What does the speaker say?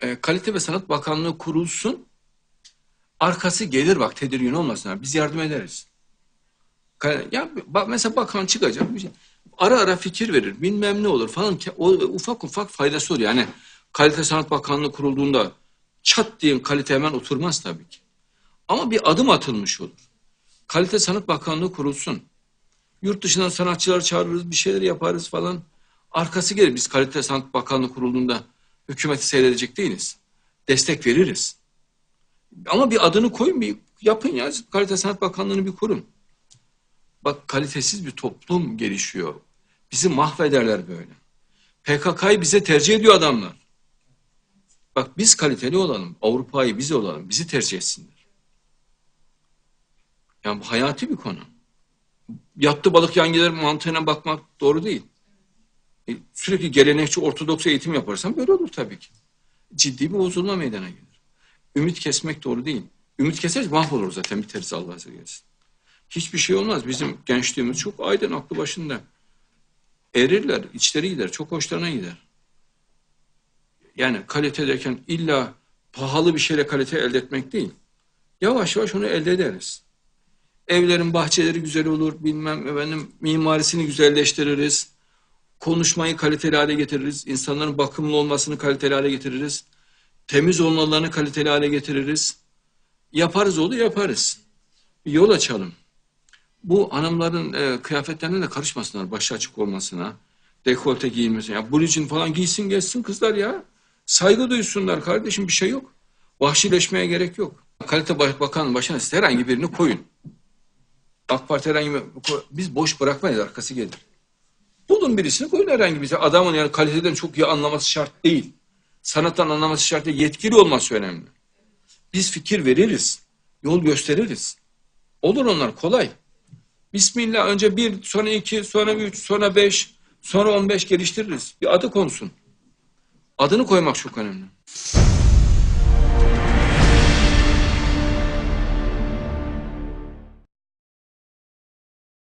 e, Kalite ve Sanat Bakanlığı kurulsun. Arkası gelir bak tedirgin olmasınlar. Biz yardım ederiz. Ya bak mesela bakan çıkacak şey. Ara ara fikir verir. Bilmem ne olur falan. O ufak ufak faydası olur. Yani Kalite Sanat Bakanlığı kurulduğunda çat diye kalite hemen oturmaz tabii ki. Ama bir adım atılmış olur. Kalite Sanat Bakanlığı kurulsun. Yurt dışından sanatçılar çağırırız, bir şeyler yaparız falan. Arkası gelir. Biz Kalite Sanat Bakanlığı kurulduğunda hükümeti seyredecek değiliz. Destek veririz. Ama bir adını koyun, bir yapın ya. Kalite Sanat Bakanlığı'nı bir kurun. Bak kalitesiz bir toplum gelişiyor. Bizi mahvederler böyle. PKK'yı bize tercih ediyor adamlar. Bak biz kaliteli olalım. Avrupa'yı bize olalım. Bizi tercih etsinler. Yani bu hayati bir konu. Yattı balık yan gelir mantığına bakmak doğru değil. E, sürekli gelenekçi ortodoks eğitim yaparsan böyle olur tabii ki. Ciddi bir bozulma meydana gelir. Ümit kesmek doğru değil. Ümit keseriz mahvolur zaten biteriz Allah azze gelsin. Hiçbir şey olmaz. Bizim gençliğimiz çok aydın aklı başında. Erirler, içleri gider, çok hoşlarına gider. Yani kalite derken illa pahalı bir şeyle kalite elde etmek değil. Yavaş yavaş onu elde ederiz. Evlerin bahçeleri güzel olur, bilmem efendim mimarisini güzelleştiririz. Konuşmayı kaliteli hale getiririz. İnsanların bakımlı olmasını kaliteli hale getiririz. Temiz olmalarını kaliteli hale getiririz. Yaparız onu yaparız. Bir yol açalım. Bu hanımların e, kıyafetlerine de karışmasınlar başı açık olmasına. Dekolte giyilmesine. Ya blue jean falan giysin gelsin kızlar ya. Saygı duysunlar kardeşim bir şey yok. Vahşileşmeye gerek yok. Kalite Baş- Bakanı başına siz herhangi birini koyun. AK Parti herhangi bir... Biz boş bırakmayız arkası gelir. Bulun birisini koyun herhangi bir adamın yani kaliteden çok iyi anlaması şart değil. Sanattan anlaması şart değil. Yetkili olması önemli. Biz fikir veririz. Yol gösteririz. Olur onlar kolay. Bismillah önce bir, sonra iki, sonra üç, sonra beş, sonra on beş geliştiririz. Bir adı konsun. Adını koymak çok önemli.